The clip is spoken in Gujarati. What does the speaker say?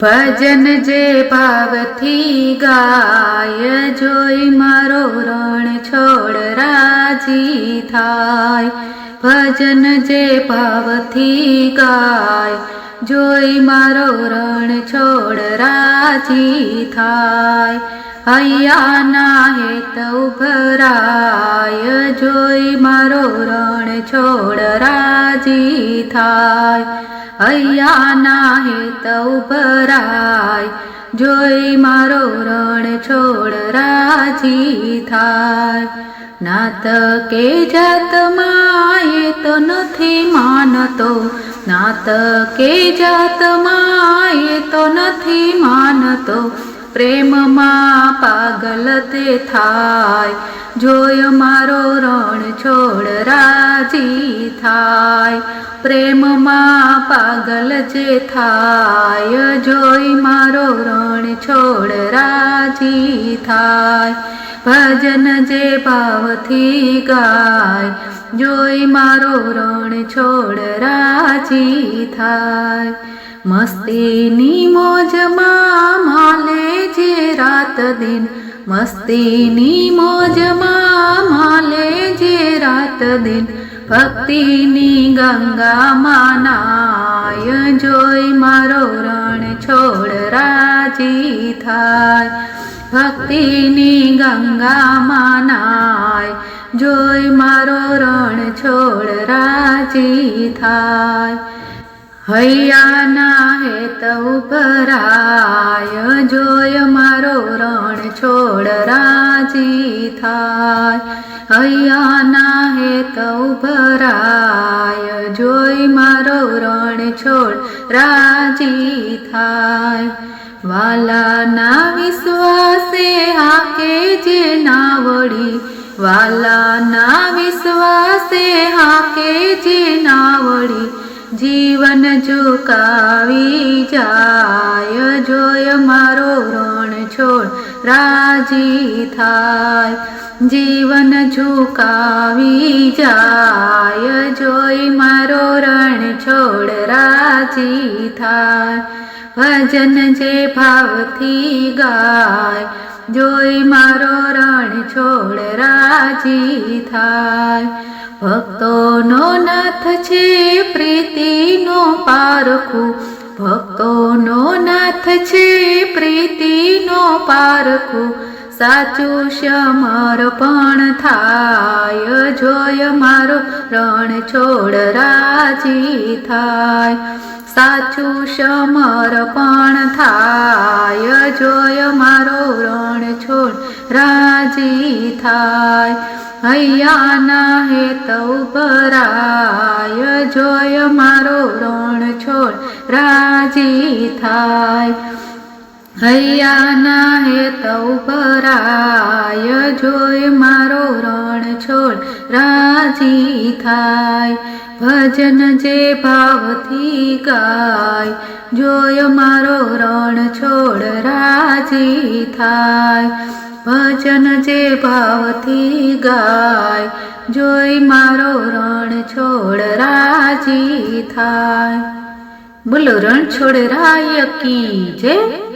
ભજન જે ભાવથી ગાય, જોઈ મારો રણ છોડ રાજી થાય. ભજન જે ભાવથી ગાય, જોઈ મારો રણ છોડ રાજી થાય. હૈયાના હેત ઉભરાય, જોઈ મારો રણ છોડ રાજી થાય. હૈયાના હેત ઉભરાય, જોઈ મારો રણ છોડ રાજી થાય. નાત કે જાતમાં એ તો નથી માનતો, નાત કે જાતમાં એ તો નથી માનતો. પ્રેમમાં પાગલ તે થાય. જોય મારો રણ છોડ રાજી થાય. પ્રેમમાં પાગલ જે થાય જોઈ મારો રણ છોડ રાજી થાય. ભજન જે ભાવથી ગાય જોઈ મારો રણ છોડ રાજી થાય. મસ્તીની મોજમાં માલે જે રાત દિન. મસ્તીની મોજમાં માલે જે રાત દિન. ભક્તિની ગંગામાં નાય જોઈ મારો રણ છોડ રાજી થાય. ભક્તિની ગંગામાં નાય જોઈ મારો રણ છોડ રાજી થાય. હૈયાના હેત ઉભરાય જોય મારો રણ છોડ રાજી થાય. હૈયાના હેત ઉભરાય જોઈ મારો રણ છોડ રાજી થાય. વાલાના વિશ્વાસે હાકે જે નાવડી. વાલાના વિશ્વાસે હાકે જે નાવડી. જીવન ચુકાવી જાય, જોય મારો ઋણ છોડ, રાજી થાય. જીવન ઝુકાવી જાય જોઈ મારો રણ છોડ, રાજી થાય. ભજન જે ભાવથી ગાય જોઈ મારો રણ છોડ, રાજી થાય. ભક્તોનો નાથ છે પ્રીતિનો પારખું. ભક્તોનો નાથ છે પ્રીતિનો પારખું. સાચું સમર્પણ થાય. જોય મારો રણ છોડ રાજી થાય. સાચું સમર્પણ થાય. જોય મારો રણ છોડ રાજી થાય. હૈયાના હેત ઉભરાય. જોય મારો રણ છોડ રાજી થાય. હૈયાના તૌ પરાય જોય મારો રણ છોડ રાજી થાય. ભજન જે ભાવથી ગાય, જોય મારો રણ છોડ રાજી થાય. ભજન જે ભાવથી ગાય જોઈ મારો રણ છોડ રાજી થાય. બોલો રણ છોડ રાય કી જય.